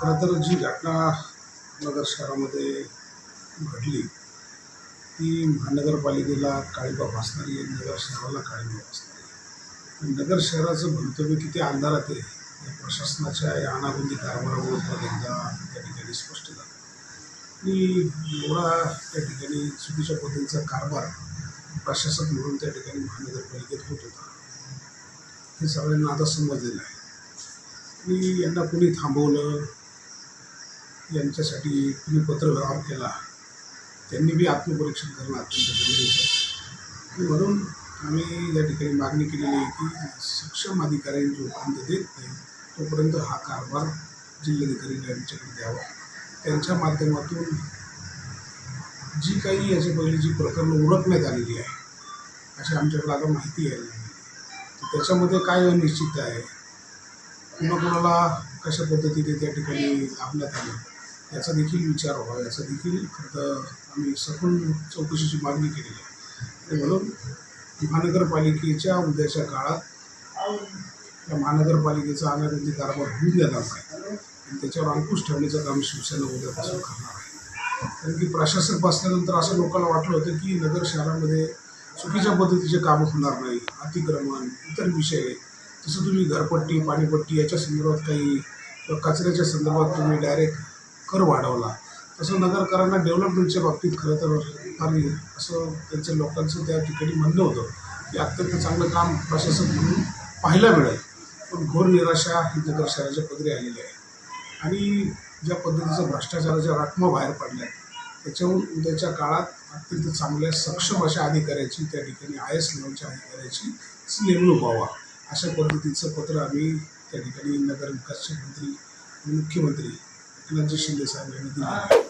खरं तर जी घटना नगर शहरामध्ये घडली ती महानगरपालिकेला काळीबा भासणारी आहे नगर शहराला काळीबा भासणारी आहे. नगर शहराचं भवितव्य किती अंधारात आहे या प्रशासनाच्या या अनागोंदी कारभारावर पण एकदा त्या ठिकाणी स्पष्ट झालं. आणि एवढा त्या ठिकाणी चुकीच्या पद्धतीचा कारभार प्रशासक म्हणून त्या ठिकाणी महानगरपालिकेत होत होता. हे सगळ्यांना आता समजलेलं आहे. आणि यांना कोणी थांबवलं? यांच्यासाठी तुम्ही पत्रव्यवहार केला. त्यांनी बी आत्मपरीक्षण करणं अत्यंत गरजेचं आहे. आणि म्हणून आम्ही या ठिकाणी मागणी केलेली आहे की सक्षम अधिकाऱ्यांनी जोपर्यंत देत नाही तोपर्यंत हा कारभार जिल्हाधिकारी यांच्याकडे द्यावा. त्यांच्या माध्यमातून जी काही याच्या पहिली जी प्रकरणं ओळखण्यात आलेली आहे अशी आमच्याकडे आता माहिती आहे तर त्याच्यामध्ये काय अनिश्चित आहे? कुणाकुणाला कशा पद्धतीने त्या ठिकाणी लाभण्यात आलं? याचा देखील विचार व्हावा. याचा देखील खरं आम्ही सखोल चौकशीची मागणी केलेली आहे. आणि म्हणून महानगरपालिकेच्या उद्याच्या काळात या महानगरपालिकेचा अनागोंदी कारभार होऊन देणार नाही. आणि त्याच्यावर अंकुश ठेवण्याचं काम शिवसेना उद्यापासून करणार आहे. कारण की प्रशासक बसल्यानंतर असं लोकांना वाटलं होतं की नगर शहरामध्ये चुकीच्या पद्धतीचे कामं होणार नाही अतिक्रमण इतर विषय. जसं तुम्ही घरपट्टी पाणीपट्टी याच्या संदर्भात काही किंवा कचऱ्याच्या संदर्भात तुम्ही डायरेक्ट कर वाढवला. तसं नगरकरांना डेव्हलपमेंटच्या बाबतीत खरं तर फार असं त्यांचं लोकांचं त्या ठिकाणी म्हणणं होतं की अत्यंत चांगलं काम प्रशासक म्हणून पाहायला मिळेल. पण घोर निराशा ही नगर शहराच्या पदरी आलेली आहे. आणि ज्या पद्धतीचं भ्रष्टाचाराच्या रकमा बाहेर पडल्या त्याच्याहून उद्याच्या काळात अत्यंत चांगल्या सक्षम अशा अधिकाऱ्याची त्या ठिकाणी आय एस लेवलच्या अधिकाऱ्याची नेमणूक व्हावा अशा पद्धतीचं पत्र आम्ही त्या ठिकाणी नगर विकासचे मंत्री मुख्यमंत्री शिंदे साहेब यांनी दिली.